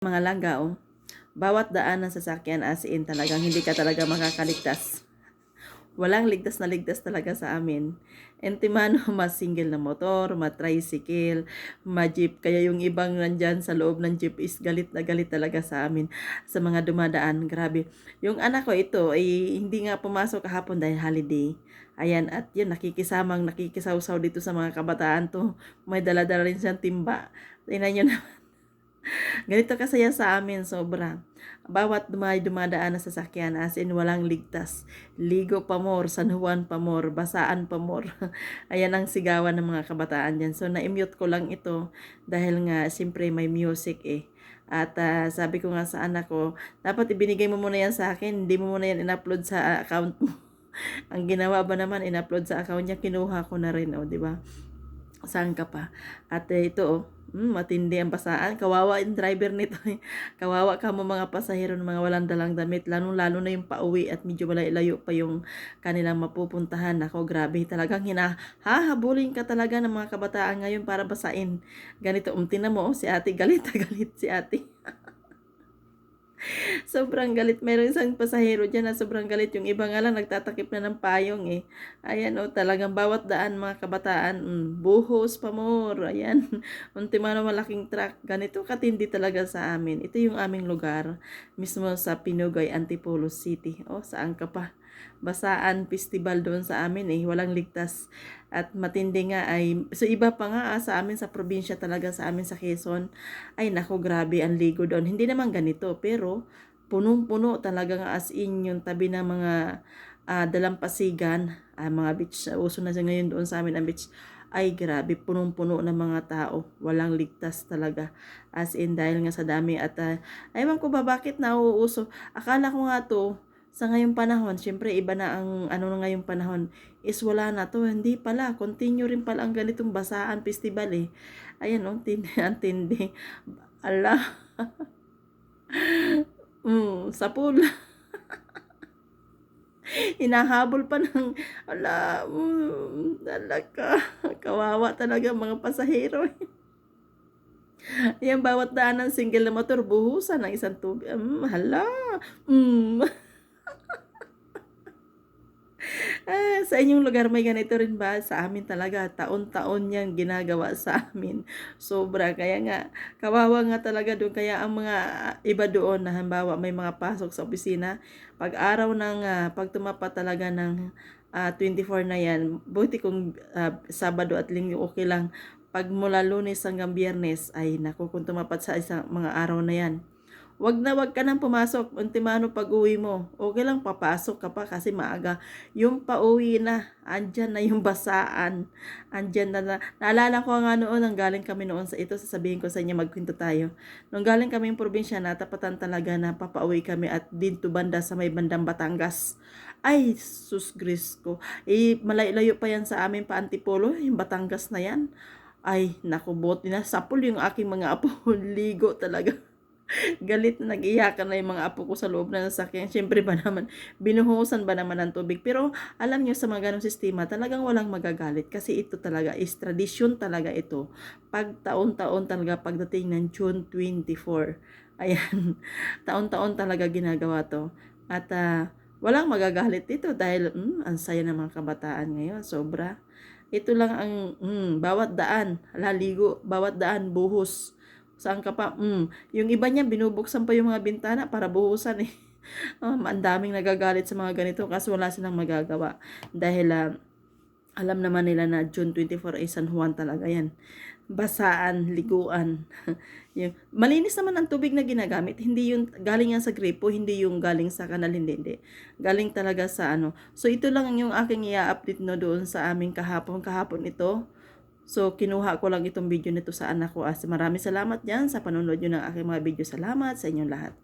mga langga, oh. Bawat daan ng sasakyan as in talagang hindi ka talaga makakaligtas. Walang ligtas na ligtas talaga sa amin. Entimano, mas single na motor, ma tricycle, ma jeep. Kaya yung ibang nandyan sa loob ng jeep is galit na galit talaga sa amin. Sa mga dumadaan, grabe. Yung anak ko ito ay hindi nga pumasok kahapon dahil holiday. Ayan, at yun, nakikisamang, nakikisawsaw dito sa mga kabataan to. May daladala rin siyang timba. Tingnan nyo naman. Ganito kasaya sa amin, sobra. Bawat dumay dumadaan na sasakyan, as in walang ligtas. Ligo pa more, San Juan pa more, basaan pa more. Ayan ang sigawan ng mga kabataan dyan. So, na-mute ko lang ito dahil nga, siyempre may music eh. At ah, sabi ko nga sa anak ko, dapat ibinigay mo muna yan sa akin, hindi mo muna yan in-upload sa account mo. ang ginawa ba naman, in-upload sa account niya, kinuha ko na rin, oh, di ba? Saan ka pa? At eh, ito, oh, mm, matindi ang basaan. Kawawa yung driver nito. eh. Kawawa ka mo mga pasahero ng mga walang dalang damit. Lalo-lalo na yung pauwi at medyo malayo pa yung kanilang mapupuntahan. Ako, grabe. Talagang hinahahabulin ka talaga ng mga kabataan ngayon para basain. Ganito, um, tinan mo, oh, si ate galit galit si ate. Sobrang galit. Meron isang pasahero dyan na sobrang galit. Yung iba nga lang nagtatakip na ng payong eh. Ayan o, oh, talagang bawat daan mga kabataan. Mm, buhos pa more. Ayan. Untimano malaking truck. Ganito katindi talaga sa amin. Ito yung aming lugar. Mismo sa Pinugay, Antipolo City. O, oh, saan ka pa? basaan festival doon sa amin eh walang ligtas at matindi nga ay so iba pa nga ah, sa amin sa probinsya talaga sa amin sa Quezon ay nako grabe ang ligo doon hindi naman ganito pero punong-puno talaga as in yung tabi ng mga uh, dalampasigan uh, mga beach uso na siya ngayon doon sa amin ang beach ay grabe, punong-puno ng mga tao. Walang ligtas talaga. As in, dahil nga sa dami at uh, aywan ko ba bakit nauuso. Akala ko nga to, sa ngayong panahon, syempre iba na ang ano na ngayong panahon is wala na to. Hindi pala, continue rin pala ang ganitong basaan festival eh. Ayan, oh, tindi, ang tindi. Ala. sa pool. Hinahabol pa ng, ala, mm, talaga, kawawa talaga mga pasahero. Yan, bawat daan ng single na motor, buhusan ng isang tubig. Um, hala. Mm. ah, sa inyong lugar may ganito rin ba? Sa amin talaga, taon-taon niyang ginagawa sa amin. Sobra. Kaya nga, kawawa nga talaga doon. Kaya ang mga iba doon, na halimbawa may mga pasok sa opisina, pag araw ng, uh, pag tumapat talaga ng uh, 24 na yan, buti kung uh, Sabado at Linggo okay lang. Pag mula lunes hanggang biyernes, ay naku, sa isang mga araw na yan, Wag na wag ka nang pumasok. Untimano pag uwi mo. Okay lang papasok ka pa kasi maaga. Yung pauwi na, andyan na yung basaan. Andyan na na. Naalala ko nga noon, nang galing kami noon sa ito, sasabihin ko sa inyo, magkwento tayo. Nung galing kami yung probinsya, natapatan talaga na papauwi kami at dito banda sa may bandang Batangas. Ay, sus gris ko. Eh, malayo pa yan sa amin pa Antipolo, yung Batangas na yan. Ay, naku, buti na sapul yung aking mga apo. Ligo talaga. Galit na nag-iyakan na yung mga apo ko sa loob ng sasakyan. Siyempre ba naman, binuhusan ba naman ng tubig. Pero alam nyo sa mga ganong sistema, talagang walang magagalit. Kasi ito talaga is tradisyon talaga ito. Pag taon-taon talaga pagdating ng June 24. Ayan, taon-taon talaga ginagawa to. At uh, walang magagalit dito dahil mm, ang saya ng mga kabataan ngayon. Sobra. Ito lang ang mm, bawat daan, laligo, bawat daan, buhos Saan ka pa? Mm. Yung iba niya, binubuksan pa yung mga bintana para buhusan eh. um, ang daming nagagalit sa mga ganito kasi wala silang magagawa. Dahil uh, alam naman nila na June 24 ay San Juan talaga yan. Basaan, liguan. yung, malinis naman ang tubig na ginagamit. Hindi yung galing yan sa gripo, hindi yung galing sa kanal, hindi, hindi. Galing talaga sa ano. So ito lang yung aking i-update no doon sa aming kahapon. Kahapon ito So, kinuha ko lang itong video nito sa anak ko. As maraming salamat dyan sa panonood nyo ng aking mga video. Salamat sa inyong lahat.